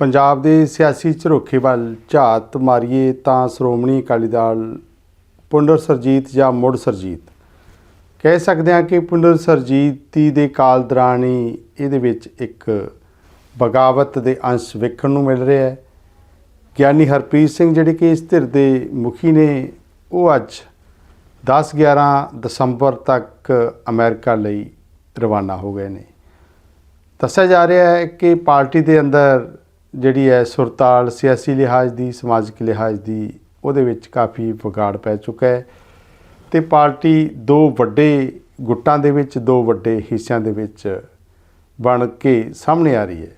ਪੰਜਾਬ ਦੇ ਸਿਆਸੀ ਝਰੋਖੇ ਵੱਲ ਝਾਤ ਮਾਰੀਏ ਤਾਂ ਸ਼੍ਰੋਮਣੀ ਅਕਾਲੀ ਦਲ ਪੁਨਰ ਸਰਜੀਤ ਜਾਂ ਮੁੜ ਸਰਜੀਤ। ਕਹਿ ਸਕਦੇ ਹਾਂ ਕਿ ਪੁਨਰ ਸਰਜੀਤੀ ਦੇ ਕਾਲ ਦੌਰਾਨ ਹੀ ਇਹਦੇ ਵਿੱਚ ਇੱਕ ਬਗਾਵਤ ਦੇ ਅੰਸ਼ ਵੇਖਣ ਨੂੰ ਮਿਲ ਰਿਹਾ ਹੈ। ਗਿਆਨੀ ਹਰਪ੍ਰੀਤ ਸਿੰਘ ਜਿਹੜੇ ਕਿ ਇਸ ਧਿਰ ਦੇ ਮੁਖੀ ਨੇ, ਉਹ ਅੱਜ 10-11 ਦਸੰਬਰ ਤੱਕ ਅਮਰੀਕਾ ਲਈ ਰਵਾਨਾ ਹੋ ਗਏ ਨੇ। ਦੱਸਿਆ ਜਾ ਰਿਹਾ ਹੈ ਕਿ ਪਾਰਟੀ ਦੇ ਅੰਦਰ ਜਿਹੜੀ ਹੈ ਸੁਰਤਾਲ ਸਿਆਸੀ ਲਿਹਾਜ਼ ਦੀ, ਸਮਾਜਿਕ ਲਿਹਾਜ਼ ਦੀ, ਉਹਦੇ ਵਿੱਚ ਕਾਫੀ ਵਿਗਾੜ ਪੈ ਚੁੱਕਾ ਹੈ। ਤੇ ਪਾਰਟੀ ਦੋ ਵੱਡੇ ਗੁੱਟਾਂ ਦੇ ਵਿੱਚ, ਦੋ ਵੱਡੇ ਹਿੱਸਿਆਂ ਦੇ ਵਿੱਚ ਬਣ ਕੇ ਸਾਹਮਣੇ ਆ ਰਹੀ ਹੈ।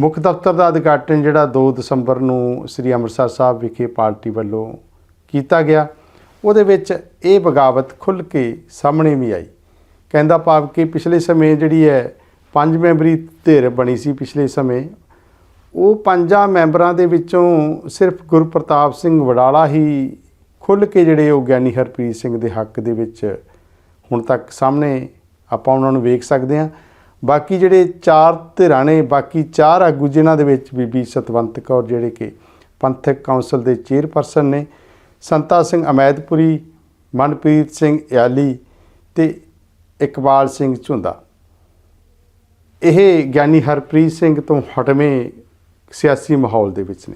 ਮੁੱਖ ਦਫ਼ਤਰ ਦਾ ਉਦਘਾਟਨ ਜਿਹੜਾ 2 ਦਸੰਬਰ ਨੂੰ ਸ੍ਰੀ ਅੰਮ੍ਰਿਤਸਰ ਸਾਹਿਬ ਵਿਖੇ ਪਾਰਟੀ ਵੱਲੋਂ ਕੀਤਾ ਗਿਆ, ਉਹਦੇ ਵਿੱਚ ਇਹ ਬਗਾਵਤ ਖੁੱਲ੍ਹ ਕੇ ਸਾਹਮਣੇ ਵੀ ਆਈ। ਕਹਿੰਦਾ ਭਾਵ ਕਿ ਪਿਛਲੇ ਸਮੇਂ ਜਿਹੜੀ ਹੈ ਪੰਜ ਮੈਂਬਰੀ ਧਿਰ ਬਣੀ ਸੀ ਪਿਛਲੇ ਸਮੇਂ ਉਹ ਪੰਜਾਂ ਮੈਂਬਰਾਂ ਦੇ ਵਿੱਚੋਂ ਸਿਰਫ ਗੁਰਪ੍ਰਤਾਪ ਸਿੰਘ ਵਡਾਲਾ ਹੀ ਖੁੱਲ੍ਹ ਕੇ ਜਿਹੜੇ ਉਹ ਗਿਆਨੀ ਹਰਪ੍ਰੀਤ ਸਿੰਘ ਦੇ ਹੱਕ ਦੇ ਵਿੱਚ ਹੁਣ ਤੱਕ ਸਾਹਮਣੇ ਆਪਾਂ ਉਹਨਾਂ ਨੂੰ ਵੇਖ ਸਕਦੇ ਹਾਂ। ਬਾਕੀ ਜਿਹੜੇ ਚਾਰ ਧਿਰਾਂ ਨੇ, ਬਾਕੀ ਚਾਰ ਆਗੂ ਜਿਨ੍ਹਾਂ ਦੇ ਵਿੱਚ ਬੀਬੀ ਸਤਵੰਤ ਕੌਰ ਜਿਹੜੇ ਕਿ ਪੰਥਕ ਕੌਂਸਲ ਦੇ ਚੇਅਰਪਰਸਨ ਨੇ, ਸੰਤਾ ਸਿੰਘ ਅਮੈਦਪੁਰੀ, ਮਨਪ੍ਰੀਤ ਸਿੰਘ ਯਾਲੀ ਤੇ ਇਕਬਾਲ ਸਿੰਘ ਝੁੰਦਾ। ਇਹ ਗਿਆਨੀ ਹਰਪ੍ਰੀਤ ਸਿੰਘ ਤੋਂ ਹਟਵੇਂ ਸਿਆਸੀ ਮਾਹੌਲ ਦੇ ਵਿੱਚ ਨੇ।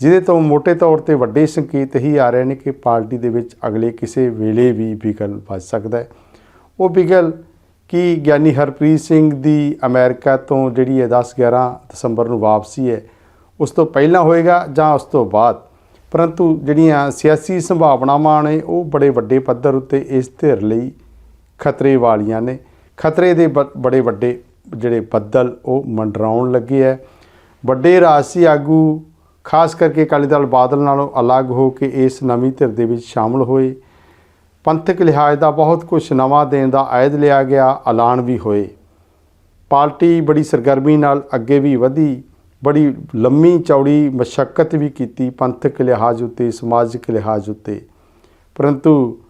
ਜਿਹਦੇ ਤੋਂ ਮੋٹے ਤੌਰ ਤੇ ਵੱਡੇ ਸੰਕੇਤ ਹੀ ਆ ਰਹੇ ਨੇ ਕਿ ਪਾਰਟੀ ਦੇ ਵਿੱਚ ਅਗਲੇ ਕਿਸੇ ਵੇਲੇ ਵੀ ਵਿਗਲ ਵੱਜ ਸਕਦਾ ਹੈ। ਉਹ ਵਿਗਲ ਕਿ ਗਿਆਨੀ ਹਰਪ੍ਰੀਤ ਸਿੰਘ ਦੀ ਅਮਰੀਕਾ ਤੋਂ ਜਿਹੜੀ ਹੈ 10-11 ਦਸੰਬਰ ਨੂੰ ਵਾਪਸੀ ਹੈ, ਉਸ ਤੋਂ ਪਹਿਲਾਂ ਹੋਏਗਾ ਜਾਂ ਉਸ ਤੋਂ ਬਾਅਦ? ਪਰੰਤੂ ਜਿਹੜੀਆਂ ਸਿਆਸੀ ਸੰਭਾਵਨਾਵਾਂ ਨੇ, ਉਹ ਬੜੇ ਵੱਡੇ ਪੱਧਰ ਉੱਤੇ ਇਸ ਧਿਰ ਲਈ ਖਤਰੇ ਵਾਲੀਆਂ ਨੇ। ਖਤਰੇ ਦੇ ਬ- ਬੜੇ ਵੱਡੇ ਜਿਹੜੇ ਬੱਦਲ ਉਹ ਮੰਡਰਾਉਣ ਲੱਗੇ ਹੈ। ਵੱਡੇ ਰਾਜਸੀ ਆਗੂ ਖਾਸ ਕਰਕੇ ਅਕਾਲੀ ਦਲ ਬਾਦਲ ਨਾਲੋਂ ਅਲੱਗ ਹੋ ਕੇ ਇਸ ਨਵੀਂ ਧਿਰ ਦੇ ਵਿੱਚ ਸ਼ਾਮਲ ਹੋਏ। ਪੰਥਕ ਲਿਹਾਜ਼ ਦਾ ਬਹੁਤ ਕੁਝ ਨਵਾਂ ਦੇਣ ਦਾ ਆਇਦ ਲਿਆ ਗਿਆ ਐਲਾਨ ਵੀ ਹੋਏ। ਪਾਰਟੀ ਬੜੀ ਸਰਗਰਮੀ ਨਾਲ ਅੱਗੇ ਵੀ ਵਧੀ ਬੜੀ ਲੰਮੀ ਚੌੜੀ ਮਸ਼ੱਕਤ ਵੀ ਕੀਤੀ ਪੰਥਕ ਲਿਹਾਜ਼ ਉੱਤੇ ਸਮਾਜਿਕ ਲਿਹਾਜ਼ ਉੱਤੇ। ਪਰੰਤੂ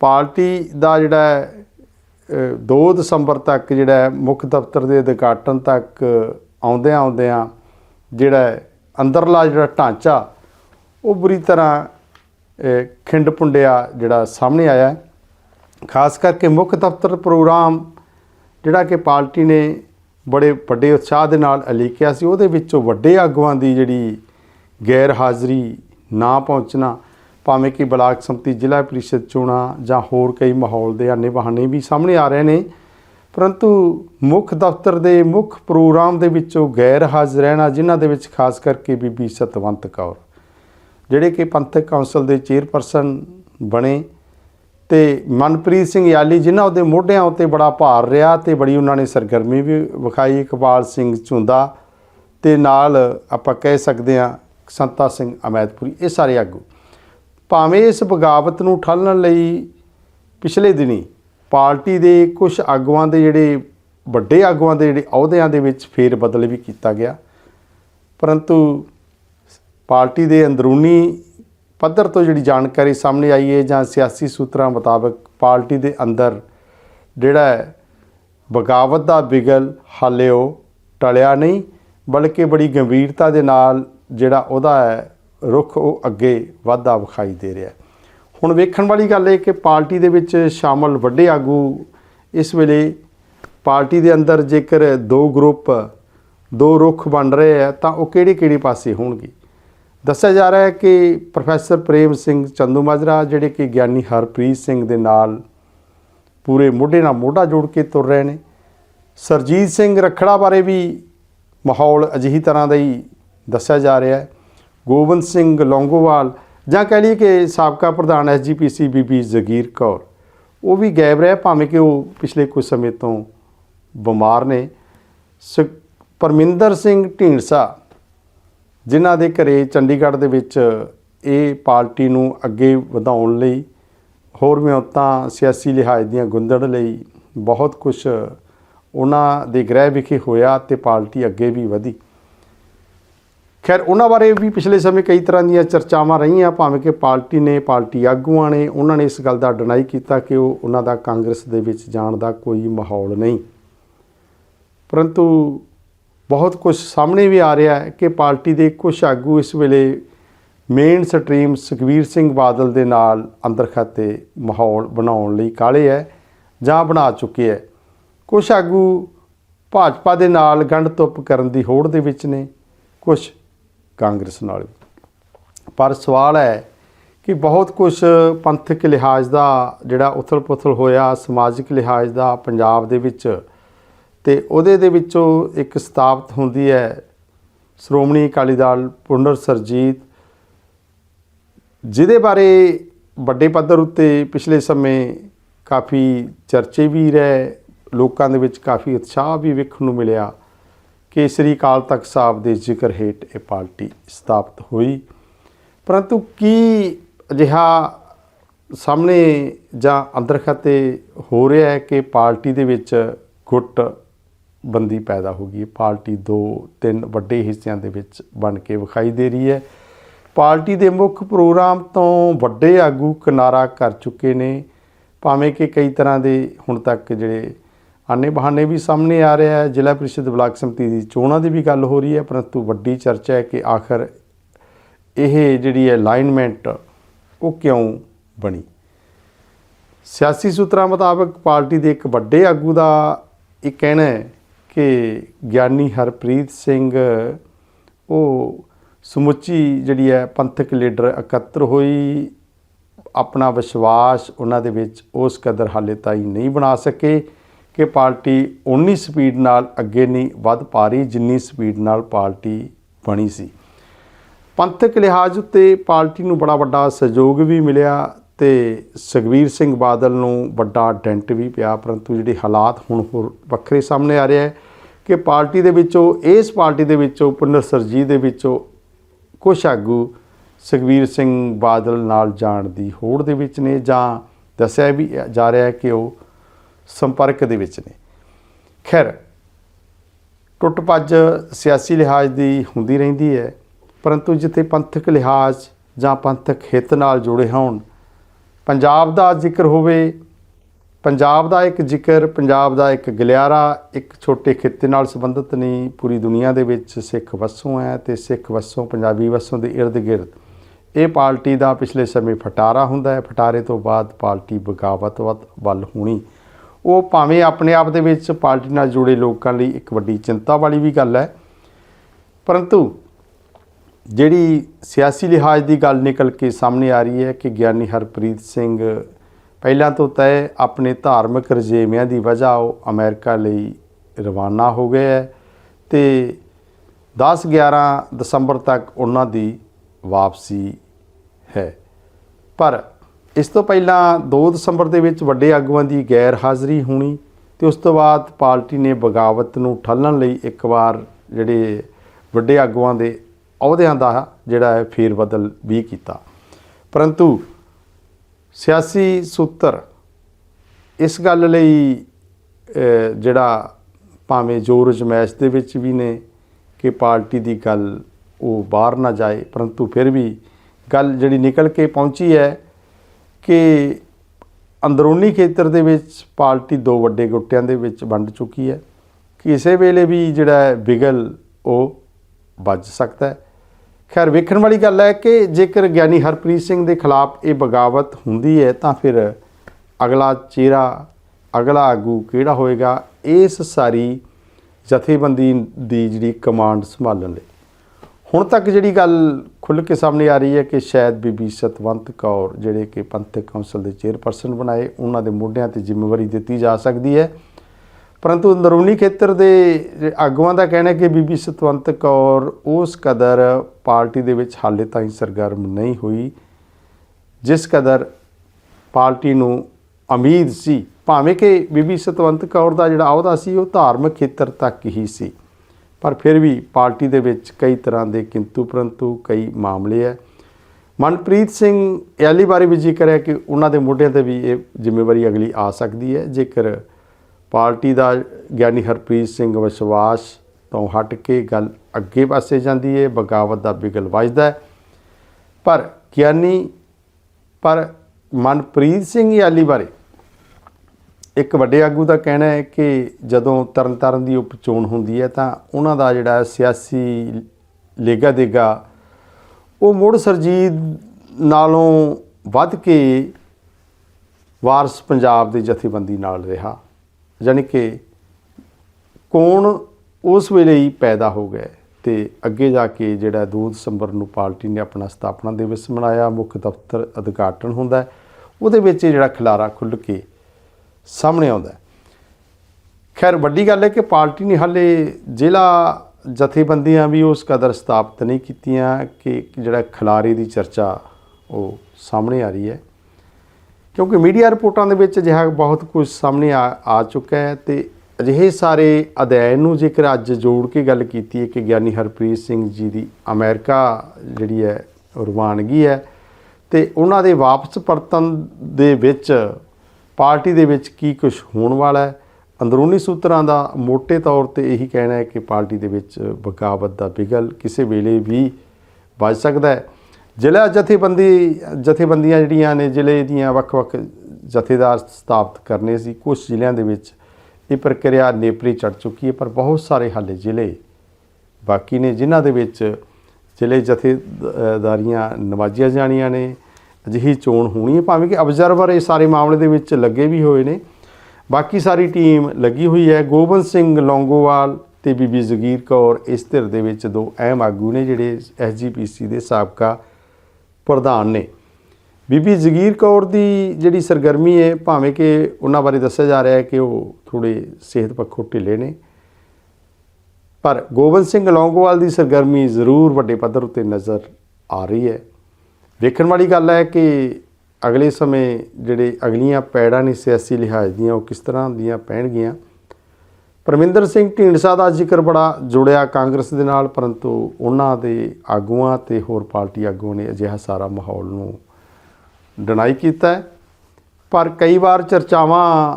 ਪਾਰਟੀ ਦਾ ਜਿਹੜਾ ਹੈ, 2 ਦਸੰਬਰ ਤੱਕ ਜਿਹੜਾ ਮੁੱਖ ਦਫ਼ਤਰ ਦੇ ਉਦਘਾਟਨ ਤੱਕ ਆਉਂਦਿਆਂ ਆਉਂਦਿਆਂ ਜਿਹੜਾ ਅੰਦਰਲਾ ਜਿਹੜਾ ਢਾਂਚਾ, ਉਹ ਬੁਰੀ ਤਰ੍ਹਾਂ ਖਿੰਡ ਪੁੰਡਿਆ ਜਿਹੜਾ ਸਾਹਮਣੇ ਆਇਆ ਹੈ। ਖਾਸ ਕਰਕੇ ਮੁੱਖ ਦਫ਼ਤਰ ਪ੍ਰੋਗਰਾਮ ਜਿਹੜਾ ਕਿ ਪਾਰਟੀ ਨੇ ਬੜੇ ਵੱਡੇ ਉਤਸ਼ਾਹ ਦੇ ਨਾਲ ਅਲੀਕਿਆ ਸੀ, ਉਹਦੇ ਵਿੱਚੋਂ ਵੱਡੇ ਆਗੂਆਂ ਦੀ ਜਿਹੜੀ ਗੈਰ ਹਾਜ਼ਰੀ ਨਾ ਪਹੁੰਚਣਾ, ਭਾਵੇਂ ਕਿ ਬਲਾਕ ਸੰਮਤੀ ਜ਼ਿਲ੍ਹਾ ਪ੍ਰੀਸ਼ਦ ਚੋਣਾਂ ਜਾਂ ਹੋਰ ਕਈ ਮਾਹੌਲ ਦੇ ਆਨੇ ਬਹਾਨੇ ਵੀ ਸਾਹਮਣੇ ਆ ਰਹੇ ਨੇ ਪਰੰਤੂ ਮੁੱਖ ਦਫ਼ਤਰ ਦੇ ਮੁੱਖ ਪ੍ਰੋਗਰਾਮ ਦੇ ਵਿੱਚੋਂ ਗੈਰ ਹਾਜ਼ਰ ਰਹਿਣਾ ਜਿਨ੍ਹਾਂ ਦੇ ਵਿੱਚ ਖਾਸ ਕਰਕੇ ਬੀਬੀ ਸਤਵੰਤ ਕੌਰ, ਜਿਹੜੇ ਕਿ ਪੰਥਕ ਕੌਂਸਲ ਦੇ ਚੇਅਰਪਰਸਨ ਬਣੇ ਤੇ ਮਨਪ੍ਰੀਤ ਸਿੰਘ ਯਾਲੀ ਜਿਨ੍ਹਾਂ ਉਹਦੇ ਮੋਢਿਆਂ ਉੱਤੇ ਬੜਾ ਭਾਰ ਰਿਹਾ ਤੇ ਬੜੀ ਉਹਨਾਂ ਨੇ ਸਰਗਰਮੀ ਵੀ ਵਿਖਾਈ, ਇਕਬਾਲ ਸਿੰਘ ਝੁੰਦਾ ਤੇ ਨਾਲ ਆਪਾਂ ਕਹਿ ਸਕਦੇ ਹਾਂ ਸੰਤਾ ਸਿੰਘ ਅਮੈਦਪੁਰੀ, ਇਹ ਸਾਰੇ ਆਗੂ। ਭਾਵੇਂ ਇਸ ਬਗਾਵਤ ਨੂੰ ਠੱਲਣ ਲਈ ਪਿਛਲੇ ਦਿਨੀ ਪਾਰਟੀ ਦੇ ਕੁਝ ਆਗੂਆਂ ਦੇ ਜਿਹੜੇ ਵੱਡੇ ਆਗੂਆਂ ਦੇ ਜਿਹੜੇ ਅਹੁਦਿਆਂ ਦੇ ਵਿੱਚ ਫੇਰ ਬਦਲ ਵੀ ਕੀਤਾ ਗਿਆ। ਪਰੰਤੂ ਪਾਰਟੀ ਦੇ ਅੰਦਰੂਨੀ ਪੱਧਰ ਤੋਂ ਜਿਹੜੀ ਜਾਣਕਾਰੀ ਸਾਹਮਣੇ ਆਈ ਹੈ ਜਾਂ ਸਿਆਸੀ ਸੂਤਰਾਂ ਮੁਤਾਬਕ ਪਾਰਟੀ ਦੇ ਅੰਦਰ ਜਿਹੜਾ ਬਗਾਵਤ ਦਾ ਬਿਗਲ ਹਾਲੇ ਉਹ ਟਲਿਆ ਨਹੀਂ, ਬਲਕਿ ਬੜੀ ਗੰਭੀਰਤਾ ਦੇ ਨਾਲ ਜਿਹੜਾ ਉਹਦਾ ਹੈ, ਰੁਖ ਉਹ ਅੱਗੇ ਵਾਧਾ ਵਿਖਾਈ ਦੇ ਰਿਹਾ ਹੈ। ਹੁਣ ਵੇਖਣ ਵਾਲੀ ਗੱਲ ਇਹ ਕਿ ਪਾਰਟੀ ਦੇ ਵਿੱਚ ਸ਼ਾਮਲ ਵੱਡੇ ਆਗੂ ਇਸ ਵੇਲੇ ਪਾਰਟੀ ਦੇ ਅੰਦਰ ਜੇਕਰ ਦੋ ਗਰੁੱਪ, ਦੋ ਰੁਖ ਬਣ ਰਹੇ ਆ, ਤਾਂ ਉਹ ਕਿਹੜੇ ਕਿਹੜੇ ਪਾਸੇ ਹੋਣਗੇ? ਦੱਸਿਆ ਜਾ ਰਿਹਾ ਹੈ ਕਿ ਪ੍ਰੋਫੈਸਰ ਪ੍ਰੇਮ ਸਿੰਘ ਚੰਦੂਮਾਜਰਾ ਜਿਹੜੇ ਕਿ ਗਿਆਨੀ ਹਰਪ੍ਰੀਤ ਸਿੰਘ ਦੇ ਨਾਲ ਪੂਰੇ ਮੋਢੇ ਨਾਲ ਮੋਢਾ ਜੋੜ ਕੇ ਤੁਰ ਰਹੇ ਨੇ। ਸਰਜੀਤ ਸਿੰਘ ਰਖੜਾ ਬਾਰੇ ਵੀ ਮਾਹੌਲ ਅਜਿਹੀ ਤਰ੍ਹਾਂ ਦਾ ਹੀ ਦੱਸਿਆ ਜਾ ਰਿਹਾ ਹੈ। ਗੋਬਿੰਦ ਸਿੰਘ ਲੌਂਗੋਵਾਲ ਜਾਂ ਕਹਿ ਲਈਏ ਕਿ ਸਾਬਕਾ ਪ੍ਰਧਾਨ ਐਸਜੀਪੀਸੀ ਬੀਬੀ ਜ਼ਗੀਰ ਕੌਰ, ਉਹ ਵੀ ਗਾਇਬ ਰਿਹਾ, ਭਾਵੇਂ ਕਿ ਉਹ ਪਿਛਲੇ ਕੁਝ ਸਮੇਂ ਤੋਂ ਬਿਮਾਰ ਨੇ। ਸ- ਪਰਮਿੰਦਰ ਸਿੰਘ ਢੀਂਡਸਾ, ਜਿਨ੍ਹਾਂ ਦੇ ਘਰੇ ਚੰਡੀਗੜ੍ਹ ਦੇ ਵਿੱਚ ਇਹ ਪਾਰਟੀ ਨੂੰ ਅੱਗੇ ਵਧਾਉਣ ਲਈ ਹੋਰ ਮਿਉਂਤਾਂ ਸਿਆਸੀ ਲਿਹਾਜ਼ ਦੀਆਂ ਗੁੰਦੜ ਲਈ ਬਹੁਤ ਕੁਝ ਉਹਨਾਂ ਦੇ ਗ੍ਰਹਿ ਵਿਖੇ ਹੋਇਆ ਤੇ ਪਾਰਟੀ ਅੱਗੇ ਵੀ ਵਧੀ। ਖੈਰ, ਉਹਨਾਂ ਬਾਰੇ ਵੀ ਪਿਛਲੇ ਸਮੇਂ ਕਈ ਤਰ੍ਹਾਂ ਦੀਆਂ ਚਰਚਾਵਾਂ ਰਹੀਆਂ, ਭਾਵੇਂ ਕਿ ਪਾਰਟੀ ਨੇ ਪਾਰਟੀ ਆਗੂਆਂ ਨੇ, ਉਹਨਾਂ ਨੇ ਇਸ ਗੱਲ ਦਾ ਡਿਨਾਈ ਕੀਤਾ ਕਿ ਉਹ ਉਹਨਾਂ ਦਾ ਕਾਂਗਰਸ ਦੇ ਵਿੱਚ ਜਾਣ ਦਾ ਕੋਈ ਮਾਹੌਲ ਨਹੀਂ। ਪਰੰਤੂ ਬਹੁਤ ਕੁਝ ਸਾਹਮਣੇ ਵੀ ਆ ਰਿਹਾ ਹੈ ਕਿ ਪਾਰਟੀ ਦੇ ਕੁਝ ਆਗੂ ਇਸ ਵੇਲੇ ਮੇਨ ਸਟ੍ਰੀਮ ਸੁਖਵੀਰ ਸਿੰਘ ਬਾਦਲ ਦੇ ਨਾਲ ਅੰਦਰ ਖਾਤੇ ਮਾਹੌਲ ਬਣਾਉਣ ਲਈ ਕਾਲੇ ਹੈ ਜਾਂ ਬਣਾ ਚੁੱਕੇ ਹੈ। ਕੁਝ ਆਗੂ ਭਾਜਪਾ ਦੇ ਨਾਲ ਗੰਢ ਤੁੱਪ ਕਰਨ ਦੀ ਹੋੜ ਦੇ ਵਿੱਚ ਨੇ ਕੁਝ ਕਾਂਗਰਸ ਨਾਲ। ਪਰ ਸਵਾਲ ਹੈ ਕਿ ਬਹੁਤ ਕੁਝ ਪੰਥਕ ਲਿਹਾਜ਼ ਦਾ ਜਿਹੜਾ ਉਥਲ-ਪੁਥਲ ਹੋਇਆ, ਸਮਾਜਿਕ ਲਿਹਾਜ਼ ਦਾ ਪੰਜਾਬ ਦੇ ਵਿੱਚ ਤੇ ਉਹਦੇ ਦੇ ਵਿੱਚੋਂ ਇੱਕ ਸਥਾਪਿਤ ਹੁੰਦੀ ਹੈ ਸ਼੍ਰੋਮਣੀ ਅਕਾਲੀ ਦਲ ਪੁਨਰ ਸਰਜੀਤ, ਜਿਹਦੇ ਬਾਰੇ ਵੱਡੇ ਪੱਧਰ ਉੱਤੇ ਪਿਛਲੇ ਸਮੇਂ ਕਾਫੀ ਚਰਚੇ ਵੀ ਰਹੇ, ਲੋਕਾਂ ਦੇ ਵਿੱਚ ਕਾਫੀ ਉਤਸ਼ਾਹ ਵੀ ਵੇਖਣ ਨੂੰ ਮਿਲਿਆ। ਕਿ ਸ੍ਰੀ ਅਕਾਲ ਤਖਤ ਸਾਹਿਬ ਦੇ ਜ਼ਿਕਰ ਹੇਠ ਇਹ ਪਾਰਟੀ ਸਥਾਪਿਤ ਹੋਈ। ਪਰੰਤੂ ਕੀ ਅਜਿਹਾ ਸਾਹਮਣੇ ਜਾਂ ਅੰਦਰ ਖਾਤੇ ਹੋ ਰਿਹਾ ਹੈ ਕਿ ਪਾਰਟੀ ਦੇ ਵਿੱਚ ਗੁੱਟ ਬੰਦੀ ਪੈਦਾ ਹੋ ਗਈ ਹੈ? ਪਾਰਟੀ ਦੋ, ਤਿੰਨ ਵੱਡੇ ਹਿੱਸਿਆਂ ਦੇ ਵਿੱਚ ਬਣ ਕੇ ਵਿਖਾਈ ਦੇ ਰਹੀ ਹੈ। ਪਾਰਟੀ ਦੇ ਮੁੱਖ ਪ੍ਰੋਗਰਾਮ ਤੋਂ ਵੱਡੇ ਆਗੂ ਕਿਨਾਰਾ ਕਰ ਚੁੱਕੇ ਨੇ। ਭਾਵੇਂ ਕਿ ਕਈ ਤਰ੍ਹਾਂ ਦੇ ਹੁਣ ਤੱਕ ਜਿਹੜੇ ਆਨੇ ਬਹਾਨੇ ਵੀ ਸਾਹਮਣੇ ਆ ਰਿਹਾ ਹੈ। ਜ਼ਿਲ੍ਹਾ ਪ੍ਰੀਸ਼ਦ ਬਲਾਕ ਸਮਿਤੀ ਦੀ ਚੋਣਾਂ ਦੀ ਵੀ ਗੱਲ ਹੋ ਰਹੀ ਹੈ, ਪਰੰਤੂ ਵੱਡੀ ਚਰਚਾ ਹੈ ਕਿ ਆਖਰ ਇਹ ਜਿਹੜੀ ਹੈ ਅਲਾਈਨਮੈਂਟ ਉਹ ਕਿਉਂ ਬਣੀ? ਸਿਆਸੀ ਸੂਤਰਾਂ ਮੁਤਾਬਕ ਪਾਰਟੀ ਦੇ ਇੱਕ ਵੱਡੇ ਆਗੂ ਦਾ ਇਹ ਕਹਿਣਾ ਹੈ ਕਿ ਗਿਆਨੀ ਹਰਪ੍ਰੀਤ ਸਿੰਘ, ਉਹ ਸਮੁੱਚੀ ਜਿਹੜੀ ਹੈ ਪੰਥਕ ਲੀਡਰ ਇਕੱਤਰ ਹੋਈ। ਆਪਣਾ ਵਿਸ਼ਵਾਸ ਉਹਨਾਂ ਦੇ ਵਿੱਚ ਉਸ ਕਦਰ ਹਾਲੇ ਤਾਈ ਨਹੀਂ ਬਣਾ ਸਕੇ। ਕਿ ਪਾਰਟੀ ਉਨੀ ਸਪੀਡ ਨਾਲ ਅੱਗੇ ਨਹੀਂ ਵੱਧ ਪਾ ਰਹੀ ਜਿੰਨੀ ਸਪੀਡ ਨਾਲ ਪਾਰਟੀ ਬਣੀ ਸੀ। ਪੰਥਕ ਲਿਹਾਜ਼ ਉੱਤੇ ਪਾਰਟੀ ਨੂੰ ਬੜਾ ਵੱਡਾ ਸਹਿਯੋਗ ਵੀ ਮਿਲਿਆ ਤੇ ਸੁਖਬੀਰ ਸਿੰਘ ਬਾਦਲ ਨੂੰ ਵੱਡਾ ਡੈਂਟ ਵੀ ਪਿਆ, ਪਰੰਤੂ ਜਿਹੜੇ ਹਾਲਾਤ ਹੁਣ ਹੋਰ ਵੱਖਰੇ ਸਾਹਮਣੇ ਆ ਰਿਹਾ ਹੈ ਕਿ ਪਾਰਟੀ ਦੇ ਵਿੱਚੋਂ, ਇਸ ਪਾਰਟੀ ਦੇ ਵਿੱਚੋਂ ਪੁਨਰ ਸਰਜੀਤ ਦੇ ਵਿੱਚੋਂ ਕੁਝ ਆਗੂ ਸੁਖਬੀਰ ਸਿੰਘ ਬਾਦਲ ਨਾਲ ਜਾਣ ਦੀ ਹੋੜ ਦੇ ਵਿੱਚ ਨੇ ਜਾਂ ਦੱਸਿਆ ਵੀ ਜਾ ਰਿਹਾ ਹੈ ਕਿ ਉਹ ਸੰਪਰਕ ਦੇ ਵਿੱਚ ਨੇ। ਖੈਰ ਟੁੱਟ ਭੱਜ ਸਿਆਸੀ ਲਿਹਾਜ਼ ਦੀ ਹੁੰਦੀ ਰਹਿੰਦੀ ਹੈ, ਪਰੰਤੂ ਜਿੱਥੇ ਪੰਥਕ ਲਿਹਾਜ਼ ਜਾਂ ਪੰਥਕ ਹਿੱਤ ਨਾਲ ਜੁੜੇ ਹੋਣ, ਪੰਜਾਬ ਦਾ ਜ਼ਿਕਰ ਹੋਵੇ, ਪੰਜਾਬ ਦਾ ਇੱਕ ਜ਼ਿਕਰ, ਪੰਜਾਬ ਦਾ ਇੱਕ ਗਲਿਆਰਾ, ਇੱਕ ਛੋਟੇ ਖਿੱਤੇ ਨਾਲ ਸੰਬੰਧਿਤ ਨਹੀਂ ਪੂਰੀ ਦੁਨੀਆ ਦੇ ਵਿੱਚ ਸਿੱਖ ਵਸੋਂ ਹੈ ਤੇ ਸਿੱਖ ਵਸੋਂ, ਪੰਜਾਬੀ ਵਸੋਂ ਦੇ ਇਰਦ ਗਿਰਦ। ਇਹ ਪਾਰਟੀ ਦਾ ਪਿਛਲੇ ਸਮੇਂ ਫਟਾਰਾ ਹੁੰਦਾ ਹੈ। ਫਟਾਰੇ ਤੋਂ ਬਾਅਦ ਪਾਰਟੀ ਬਗਾਵਤ ਵੱਲ- ਵੱਲ ਹੋਣੀ ਉਹ ਭਾਵੇਂ ਆਪਣੇ ਆਪ ਦੇ ਵਿੱਚ ਪਾਰਟੀ ਨਾਲ ਜੁੜੇ ਲੋਕਾਂ ਲਈ ਇੱਕ ਵੱਡੀ ਚਿੰਤਾ ਵਾਲੀ ਵੀ ਗੱਲ ਹੈ। ਪਰੰਤੂ ਜਿਹੜੀ ਸਿਆਸੀ ਲਿਹਾਜ਼ ਦੀ ਗੱਲ ਨਿਕਲ ਕੇ ਸਾਹਮਣੇ ਆ ਰਹੀ ਹੈ ਕਿ ਗਿਆਨੀ ਹਰਪ੍ਰੀਤ ਸਿੰਘ ਪਹਿਲਾਂ ਤੋਂ ਤੈ ਆਪਣੇ ਧਾਰਮਿਕ ਰਜੇਵਿਆਂ ਦੀ ਵਜ੍ਹਾ ਉਹ ਅਮਰੀਕਾ ਲਈ ਰਵਾਨਾ ਹੋ ਗਏ ਹੈ ਤੇ 10 11 ਦਸੰਬਰ ਤੱਕ ਉਹਨਾਂ ਦੀ ਵਾਪਸੀ ਹੈ। ਪਰ ਇਸ ਤੋਂ ਪਹਿਲਾਂ 2 ਦਸੰਬਰ ਦੇ ਵਿੱਚ ਵੱਡੇ ਆਗੂਆਂ ਦੀ ਗੈਰ ਹਾਜ਼ਰੀ ਹੋਣੀ ਤੇ ਉਸ ਤੋਂ ਬਾਅਦ ਪਾਰਟੀ ਨੇ ਬਗਾਵਤ ਨੂੰ ਠੱਲਣ ਲਈ ਇੱਕ ਵਾਰ ਜਿਹੜੇ ਵੱਡੇ ਆਗੂਆਂ ਦੇ ਅਹੁਦਿਆਂ ਦਾ ਜਿਹੜਾ ਹੈ ਫੇਰ ਬਦਲ ਵੀ ਕੀਤਾ। ਪਰੰਤੂ ਸਿਆਸੀ ਸੂਤਰ ਇਸ ਗੱਲ ਲਈ ਜਿਹੜਾ ਭਾਵੇਂ ਜ਼ੋਰ ਜਮੈਸ਼ ਦੇ ਵਿੱਚ ਵੀ ਨੇ ਕਿ ਪਾਰਟੀ ਦੀ ਗੱਲ ਉਹ ਬਾਹਰ ਨਾ ਜਾਏ, ਪਰੰਤੂ ਫਿਰ ਵੀ ਗੱਲ ਜਿਹੜੀ ਨਿਕਲ ਕੇ ਪਹੁੰਚੀ ਹੈ ਕਿ ਅੰਦਰੂਨੀ ਖੇਤਰ ਦੇ ਵਿੱਚ ਪਾਰਟੀ ਦੋ ਵੱਡੇ ਗੁੱਟਿਆਂ ਦੇ ਵਿੱਚ ਵੰਡ ਚੁੱਕੀ ਹੈ ਕਿਸੇ ਵੇਲੇ ਵੀ ਜਿਹੜਾ ਹੈ ਬਿਗਲ ਉਹ ਵੱਜ ਸਕਦਾ ਹੈ। ਖੈਰ, ਵੇਖਣ ਵਾਲੀ ਗੱਲ ਹੈ ਕਿ ਜੇਕਰ ਗਿਆਨੀ ਹਰਪ੍ਰੀਤ ਸਿੰਘ ਦੇ ਖਿਲਾਫ ਇਹ ਬਗਾਵਤ ਹੁੰਦੀ ਹੈ, ਤਾਂ ਫਿਰ ਅਗਲਾ ਚਿਹਰਾ, ਅਗਲਾ ਆਗੂ ਕਿਹੜਾ ਹੋਏਗਾ? ਇਸ ਸਾਰੀ ਜਥੇਬੰਦੀ ਦੀ ਜਿਹੜੀ ਕਮਾਂਡ ਸੰਭਾਲਣ ਲਈ। ਹੁਣ ਤੱਕ ਜਿਹੜੀ ਗੱਲ ਖੁੱਲ੍ਹ ਕੇ ਸਾਹਮਣੇ ਆ ਰਹੀ ਹੈ ਕਿ ਸ਼ਾਇਦ ਬੀਬੀ ਸਤਵੰਤ ਕੌਰ, ਜਿਹੜੇ ਕਿ ਪੰਥਕ ਕੌਂਸਲ ਦੇ ਚੇਅਰਪਰਸਨ ਬਣਾਏ, ਉਹਨਾਂ ਦੇ ਮੋਢਿਆਂ ਤੇ ਜ਼ਿੰਮੇਵਾਰੀ ਦਿੱਤੀ ਜਾ ਸਕਦੀ ਹੈ। ਪਰੰਤੂ ਅੰਦਰੂਨੀ ਖੇਤਰ ਦੇ ਆਗੂਆਂ ਦਾ ਕਹਿਣਾ ਹੈ ਕਿ ਬੀਬੀ ਸਤਵੰਤ ਕੌਰ ਉਸ ਕਦਰ ਪਾਰਟੀ ਦੇ ਵਿੱਚ ਹਾਲੇ ਤਾਈਂ ਸਰਗਰਮ ਨਹੀਂ ਹੋਈ, ਜਿਸ ਕਦਰ ਪਾਰਟੀ ਨੂੰ ਉਮੀਦ ਸੀ, ਭਾਵੇਂ ਕਿ ਬੀਬੀ ਸਤਵੰਤ ਕੌਰ ਦਾ ਜਿਹੜਾ ਅਹੁਦਾ ਸੀ, ਉਹ ਧਾਰਮਿਕ ਖੇਤਰ ਤੱਕ ਹੀ ਸੀ। ਪਰ ਫਿਰ ਵੀ ਪਾਰਟੀ ਦੇ ਵਿੱਚ ਕਈ ਤਰ੍ਹਾਂ ਦੇ ਕਿੰਤੂ ਪਰੰਤੂ, ਕਈ ਮਾਮਲੇ ਹੈ ਮਨਪ੍ਰੀਤ ਸਿੰਘ ਐਲੀ ਬਾਰੇ ਵੀ ਜ਼ਿਕਰ ਹੈ ਕਿ ਉਹਨਾਂ ਦੇ ਮੋਢਿਆਂ ਤੇ ਵੀ ਇਹ ਜ਼ਿੰਮੇਵਾਰੀ ਅਗਲੀ ਆ ਸਕਦੀ ਹੈ। ਜੇਕਰ ਪਾਰਟੀ ਦਾ ਗਿਆਨੀ ਹਰਪ੍ਰੀਤ ਸਿੰਘ ਵਿਸ਼ਵਾਸ ਤੋਂ ਹਟ ਕੇ ਗੱਲ ਅੱਗੇ ਪਾਸੇ ਜਾਂਦੀ ਹੈ ਬਗਾਵਤ ਦਾ ਬਿਗਲ ਵੱਜਦਾ ਹੈ। ਪਰ ਗਿਆਨੀ, ਪਰ ਮਨਪ੍ਰੀਤ ਸਿੰਘ ਐਲੀ ਬਾਰੇ ਇੱਕ ਵੱਡੇ ਆਗੂ ਦਾ ਕਹਿਣਾ ਹੈ ਕਿ ਜਦੋਂ ਤਰਨਤਾਰਨ ਦੀ ਉਪਚੋਣ ਹੁੰਦੀ ਹੈ ਤਾਂ ਉਹਨਾਂ ਦਾ ਜਿਹੜਾ ਸਿਆਸੀ ਲੇਗਾ ਦੇਗਾ, ਉਹ ਮੁੜ ਸਰਜੀਤ ਨਾਲੋਂ ਵੱਧ ਕੇ ਵਾਰਸ ਪੰਜਾਬ ਦੇ ਜਥੇਬੰਦੀ ਨਾਲ ਰਿਹਾ। ਯਾਨੀ ਕਿ ਕੌਣ ਉਸ ਵੇਲੇ ਹੀ ਪੈਦਾ ਹੋ ਗਏ ਤੇ ਅੱਗੇ ਜਾ ਕੇ ਜਿਹੜਾ 2 ਦਸੰਬਰ ਨੂੰ ਪਾਰਟੀ ਨੇ ਆਪਣਾ ਸਥਾਪਨਾ ਦਿਵਸ ਮਨਾਇਆ, ਮੁੱਖ ਦਫ਼ਤਰ ਉਦਘਾਟਨ ਹੁੰਦਾ ਉਹਦੇ ਵਿੱਚ ਜਿਹੜਾ ਖਿਲਾਰਾ ਖੁੱਲ੍ਹ ਕੇ ਸਾਹਮਣੇ ਆਉਂਦਾ ਖੈਰ, ਵੱਡੀ ਗੱਲ ਹੈ ਕਿ ਪਾਰਟੀ ਨੇ ਹਾਲੇ ਜ਼ਿਲ੍ਹਾ ਜਥੇਬੰਦੀਆਂ ਵੀ ਉਸ ਕਦਰ ਸਥਾਪਿਤ ਨਹੀਂ ਕੀਤੀਆਂ ਕਿ ਜਿਹੜਾ ਖਿਲਾਰੇ ਦੀ ਚਰਚਾ ਉਹ ਸਾਹਮਣੇ ਆ ਰਹੀ ਹੈ। ਕਿਉਂਕਿ ਮੀਡੀਆ ਰਿਪੋਰਟਾਂ ਦੇ ਵਿੱਚ ਅਜਿਹਾ ਬਹੁਤ ਕੁਝ ਸਾਹਮਣੇ ਆ ਆ ਚੁੱਕਾ ਹੈ ਤੇ ਅਜਿਹੇ ਸਾਰੇ ਅਧਿਐਨ ਨੂੰ ਜੇਕਰ ਅੱਜ ਜੋੜ ਕੇ ਗੱਲ ਕੀਤੀ ਹੈ ਕਿ ਗਿਆਨੀ ਹਰਪ੍ਰੀਤ ਸਿੰਘ ਜੀ ਦੀ ਅਮਰੀਕਾ ਜਿਹੜੀ ਹੈ, ਰਵਾਨਗੀ ਹੈ ਤੇ ਉਹਨਾਂ ਦੇ ਵਾਪਸ ਪਰਤਨ ਦੇ ਵਿੱਚ ਪਾਰਟੀ ਦੇ ਵਿੱਚ ਕੀ ਕੁਝ ਹੋਣ ਵਾਲਾ ਹੈ? ਅੰਦਰੂਨੀ ਸੂਤਰਾਂ ਦਾ ਮੋٹے ਤੌਰ ਤੇ ਇਹੀ ਕਹਿਣਾ ਹੈ ਕਿ ਪਾਰਟੀ ਦੇ ਵਿੱਚ ਬਗਾਵਤ ਦਾ ਬਿਗਲ ਕਿਸੇ ਵੇਲੇ ਵੀ ਵੱਜ ਸਕਦਾ ਹੈ। ਜ਼ਿਲ੍ਹਾ ਜਥੇਬੰਦੀ, ਜਥੇਬੰਦੀਆਂ ਜਿਹੜੀਆਂ ਨੇ, ਜ਼ਿਲ੍ਹੇ ਦੀਆਂ ਵੱਖ-ਵੱਖ ਜਥੇਦਾਰ ਸਥਾਪਿਤ ਕਰਨੇ ਸੀ ਕੁਝ ਜ਼ਿਲ੍ਹਿਆਂ ਦੇ ਵਿੱਚ ਇਹ ਪ੍ਰਕਿਰਿਆ ਨੇਪਰੀ ਚੜ ਚੁੱਕੀ ਹੈ, ਪਰ ਬਹੁਤ ਸਾਰੇ ਹਾਲੇ ਜ਼ਿਲ੍ਹੇ ਬਾਕੀ ਨੇ, ਜਿਨ੍ਹਾਂ ਦੇ ਵਿੱਚ ਜ਼ਿਲ੍ਹੇ ਜਥੇਦਾਰੀਆਂ ਨਵਾਜੀਆਂ ਜਾਣੀਆਂ ਨੇ ਅਜਿਹੀ ਚੋਣ ਹੋਣੀ ਹੈ। ਭਾਵੇਂ ਕਿ ਅਬਜ਼ਰਵਰ ਇਹ ਸਾਰੇ ਮਾਮਲੇ ਦੇ ਵਿੱਚ ਲੱਗੇ ਵੀ ਹੋਏ ਨੇ। ਬਾਕੀ ਸਾਰੀ ਟੀਮ ਲੱਗੀ ਹੋਈ ਹੈ। ਗੋਬਿੰਦ ਸਿੰਘ ਲੌਂਗੋਵਾਲ ਤੇ ਬੀਬੀ ਜ਼ਗੀਰ ਕੌਰ ਇਸ ਧਿਰ ਦੇ ਵਿੱਚ ਦੋ ਅਹਿਮ ਆਗੂ ਨੇ, ਜਿਹੜੇ ਐਸਜੀਪੀਸੀ ਦੇ ਸਾਬਕਾ ਪ੍ਰਧਾਨ ਨੇ। ਬੀਬੀ ਜ਼ਗੀਰ ਕੌਰ ਦੀ ਜਿਹੜੀ ਸਰਗਰਮੀ ਹੈ, ਭਾਵੇਂ ਕਿ ਉਹਨਾਂ ਬਾਰੇ ਦੱਸਿਆ ਜਾ ਰਿਹਾ ਹੈ ਕਿ ਉਹ ਥੋੜੇ ਸਿਹਤ ਪੱਖੋਂ ਢਿੱਲੇ ਨੇ, ਪਰ ਗੋਬਿੰਦ ਸਿੰਘ ਲੌਂਗੋਵਾਲ ਦੀ ਸਰਗਰਮੀ ਜ਼ਰੂਰ ਵੱਡੇ ਪੱਧਰ ਉੱਤੇ ਨਜ਼ਰ ਆ ਰਹੀ ਹੈ। ਵੇਖਣ ਵਾਲੀ ਗੱਲ ਹੈ ਕਿ ਅਗਲੇ ਸਮੇਂ ਜਿਹੜੇ ਅਗਲੀਆਂ ਪੈੜਾਂ ਨੇ ਸਿਆਸੀ ਲਿਹਾਜ਼ ਦੀਆਂ, ਉਹ ਕਿਸ ਤਰ੍ਹਾਂ ਦੀਆਂ ਪੈਣਗੀਆਂ? ਪਰਮਿੰਦਰ ਸਿੰਘ ਢੀਂਡਸਾ ਦਾ ਜ਼ਿਕਰ ਬੜਾ ਜੁੜਿਆ ਕਾਂਗਰਸ ਦੇ ਨਾਲ, ਪਰੰਤੂ ਉਹਨਾਂ ਦੇ ਆਗੂਆਂ ਤੇ ਹੋਰ ਪਾਰਟੀ ਆਗੂਆਂ ਨੇ ਅਜਿਹਾ ਸਾਰਾ ਮਾਹੌਲ ਨੂੰ ਡਿਨਾਈ ਕੀਤਾ ਪਰ ਕਈ ਵਾਰ ਚਰਚਾਵਾਂ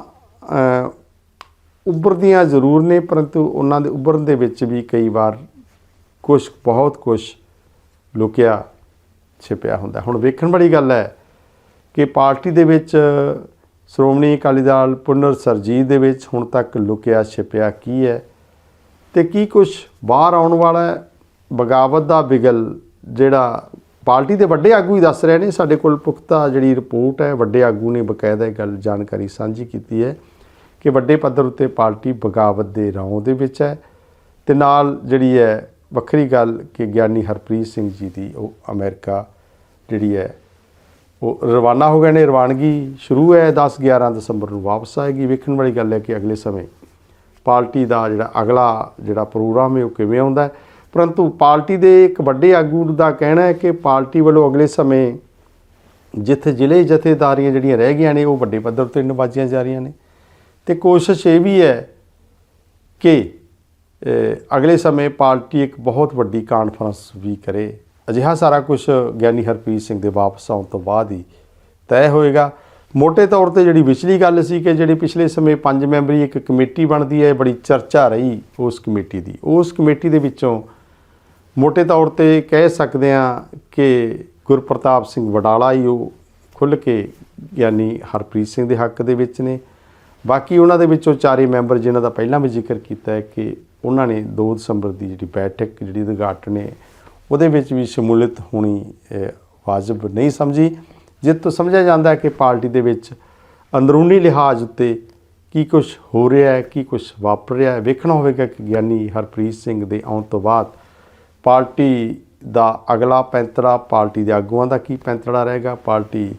ਉੱਭਰਦੀਆਂ ਜ਼ਰੂਰ ਨੇ, ਪਰੰਤੂ ਉਹਨਾਂ ਦੇ ਉੱਭਰਨ ਦੇ ਵਿੱਚ ਵੀ ਕਈ ਵਾਰ ਕੁਝ ਬਹੁਤ ਕੁਝ ਲੁਕਿਆ। ਛਿਪਿਆ ਹੁੰਦਾ। ਹੁਣ ਵੇਖਣ ਵਾਲੀ ਗੱਲ ਹੈ ਕਿ ਪਾਰਟੀ ਦੇ ਵਿੱਚ ਸ਼੍ਰੋਮਣੀ ਅਕਾਲੀ ਦਲ ਪੁਨਰ ਸਰਜੀਤ ਦੇ ਵਿੱਚ ਹੁਣ ਤੱਕ ਲੁਕਿਆ ਛਿਪਿਆ ਕੀ ਹੈ ਤੇ ਕੀ ਕੁਝ ਬਾਹਰ ਆਉਣ ਵਾਲਾ ਹੈ? ਬਗਾਵਤ ਦਾ ਬਿਗਲ ਜਿਹੜਾ ਪਾਰਟੀ ਦੇ ਵੱਡੇ ਆਗੂ ਹੀ ਦੱਸ ਰਹੇ ਨੇ। ਸਾਡੇ ਕੋਲ ਪੁਖਤਾ ਜਿਹੜੀ ਰਿਪੋਰਟ ਹੈ, ਵੱਡੇ ਆਗੂ ਨੇ ਬਕਾਇਦਾ ਇਹ ਗੱਲ ਜਾਣਕਾਰੀ ਸਾਂਝੀ ਕੀਤੀ ਹੈ ਕਿ ਵੱਡੇ ਪੱਧਰ ਉੱਤੇ ਪਾਰਟੀ ਬਗਾਵਤ ਦੇ ਰੌਂ ਦੇ ਵਿੱਚ ਹੈ ਤੇ ਨਾਲ ਜਿਹੜੀ ਹੈ ਵੱਖਰੀ ਗੱਲ ਕਿ ਗਿਆਨੀ ਹਰਪ੍ਰੀਤ ਸਿੰਘ ਜੀ ਦੀ ਉਹ ਅਮਰੀਕਾ ਜਿਹੜੀ ਹੈ, ਉਹ ਰਵਾਨਾ ਹੋ ਗਏ ਨੇ, ਰਵਾਨਗੀ ਸ਼ੁਰੂ ਹੈ 10 11 ਦਸੰਬਰ ਨੂੰ ਵਾਪਸ ਆਏਗੀ। ਵੇਖਣ ਵਾਲੀ ਗੱਲ ਹੈ ਕਿ ਅਗਲੇ ਸਮੇਂ ਪਾਰਟੀ ਦਾ ਜਿਹੜਾ ਅਗਲਾ ਜਿਹੜਾ ਪ੍ਰੋਗਰਾਮ ਹੈ, ਉਹ ਕਿਵੇਂ ਆਉਂਦਾ ਪਰੰਤੂ ਪਾਰਟੀ ਦੇ ਇੱਕ ਵੱਡੇ ਆਗੂ ਦਾ ਕਹਿਣਾ ਹੈ ਕਿ ਪਾਰਟੀ ਵੱਲੋਂ ਅਗਲੇ ਸਮੇਂ ਜਿੱਥੇ ਜ਼ਿਲ੍ਹੇ ਜਥੇਦਾਰੀਆਂ ਜਿਹੜੀਆਂ ਰਹਿ ਗਈਆਂ ਨੇ, ਉਹ ਵੱਡੇ ਪੱਧਰ ਤੇ ਨਿਵਾਜ਼ੀਆਂ ਜਾ ਰਹੀਆਂ ਨੇ। ਤੇ ਕੋਸ਼ਿਸ਼ ਇਹ ਵੀ ਹੈ ਕਿ ਅਗਲੇ ਸਮੇਂ ਪਾਰਟੀ ਇੱਕ ਬਹੁਤ ਵੱਡੀ ਕਾਨਫਰੰਸ ਵੀ ਕਰੇ। ਅਜਿਹਾ ਸਾਰਾ ਕੁਝ ਗਿਆਨੀ ਹਰਪ੍ਰੀਤ ਸਿੰਘ ਦੇ ਵਾਪਸ ਆਉਣ ਤੋਂ ਬਾਅਦ ਹੀ ਤੈਅ ਹੋਏਗਾ। ਮੋٹے ਤੌਰ ਤੇ ਜਿਹੜੀ ਵਿਚਲੀ ਗੱਲ ਸੀ ਕਿ ਜਿਹੜੀ ਪਿਛਲੇ ਸਮੇਂ ਪੰਜ ਮੈਂਬਰੀ ਇੱਕ ਕਮੇਟੀ ਬਣਦੀ ਹੈ, ਬੜੀ ਚਰਚਾ ਰਹੀ ਉਸ ਕਮੇਟੀ ਦੀ। ਉਸ ਕਮੇਟੀ ਦੇ ਵਿੱਚੋਂ ਮੋٹے ਤੌਰ ਤੇ ਕਹਿ ਸਕਦੇ ਆ ਕਿ ਗੁਰਪ੍ਰਤਾਪ ਸਿੰਘ ਵਡਾਲਾ ਹੀ ਉਹ ਖੁੱਲ ਕੇ ਗਿਆਨੀ ਹਰਪ੍ਰੀਤ ਸਿੰਘ ਦੇ ਹੱਕ ਦੇ ਵਿੱਚ ਨੇ। ਬਾਕੀ ਉਹਨਾਂ ਦੇ ਵਿੱਚੋਂ ਚਾਰੇ ਮੈਂਬਰ ਜਿਨ੍ਹਾਂ ਦਾ ਪਹਿਲਾਂ ਵੀ ਜ਼ਿਕਰ ਕੀਤਾ ਹੈ ਕਿ ਉਹਨਾਂ ਨੇ 2 ਦਸੰਬਰ ਦੀ ਜਿਹੜੀ ਬੈਠਕ, ਜਿਹੜੀ ਉਦਘਾਟਨ ਹੈ ਉਹਦੇ ਵਿੱਚ ਵੀ ਸ਼ਮੂਲੀਅਤ ਹੋਣੀ ਵਾਜਬ ਨਹੀਂ ਸਮਝੀ। ਜਿਸ ਤੋਂ ਸਮਝਿਆ ਜਾਂਦਾ ਹੈ ਕਿ ਪਾਰਟੀ ਦੇ ਵਿੱਚ ਅੰਦਰੂਨੀ ਲਿਹਾਜ਼ ਉੱਤੇ ਕੀ ਕੁਝ ਹੋ ਰਿਹਾ ਹੈ, ਕੀ ਕੁਝ ਵਾਪਰ ਰਿਹਾ ਹੈ। ਵੇਖਣਾ ਹੋਵੇਗਾ ਕਿ ਗਿਆਨੀ ਹਰਪ੍ਰੀਤ ਸਿੰਘ ਦੇ ਆਉਣ ਤੋਂ ਬਾਅਦ ਪਾਰਟੀ ਦਾ ਅਗਲਾ ਪੈਂਤੜਾ, ਪਾਰਟੀ ਦੇ ਆਗੂਆਂ ਦਾ ਕੀ ਪੈਂਤੜਾ ਰਹੇਗਾ, ਪਾਰਟੀ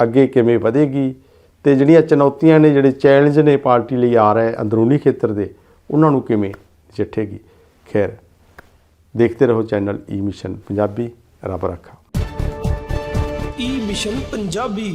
ਅੱਗੇ ਕਿਵੇਂ ਵਧੇਗੀ। ਤੇ ਜਿਹੜੀਆਂ ਚੁਣੌਤੀਆਂ ਨੇ, ਜਿਹੜੇ ਚੈਲੰਜ ਨੇ ਪਾਰਟੀ ਲਈ ਆ ਰਹੇ ਅੰਦਰੂਨੀ ਖੇਤਰ ਦੇ, ਉਹਨਾਂ ਨੂੰ ਕਿਵੇਂ चिटेगी खैर देखते रहो चैनल ई मिशन पंजाबी रब रखा ई मिशन पंजाबी